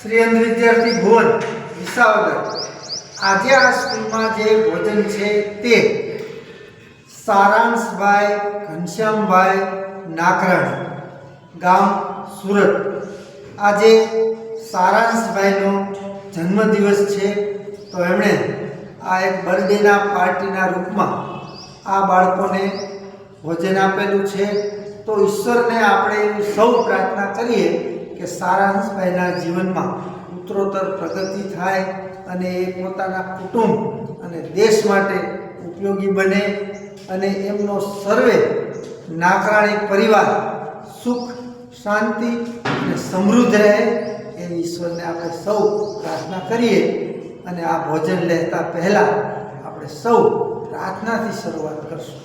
શ્રી અંધ વિદ્યાર્થી ભુવન વિસાવદર. આજે આ સ્કૂલમાં જે ભોજન છે તે સારાંશભાઈ ઘનશ્યામભાઈ નાકરાણી, ગામ સુરત. આજે સારાંશભાઈનો જન્મદિવસ છે. તો એમણે આ એક બર્થડેના પાર્ટીના રૂપમાં આ બાળકોને ભોજન આપેલું છે. તો ઈશ્વરને આપણે સૌ પ્રાર્થના કરીએ કે સારાંશભાઈના જીવનમાં ઉત્તરોત્તર પ્રગતિ થાય અને એ પોતાના કુટુંબ અને દેશ માટે ઉપયોગી બને અને એમનો સર્વે નાકરાણી પરિવાર સુખ, શાંતિ અને સમૃદ્ધ રહે એવી ઈશ્વરને આપણે સૌ પ્રાર્થના કરીએ અને આ ભોજન લેતા પહેલાં આપણે સૌ પ્રાર્થનાથી શરૂઆત કરશું.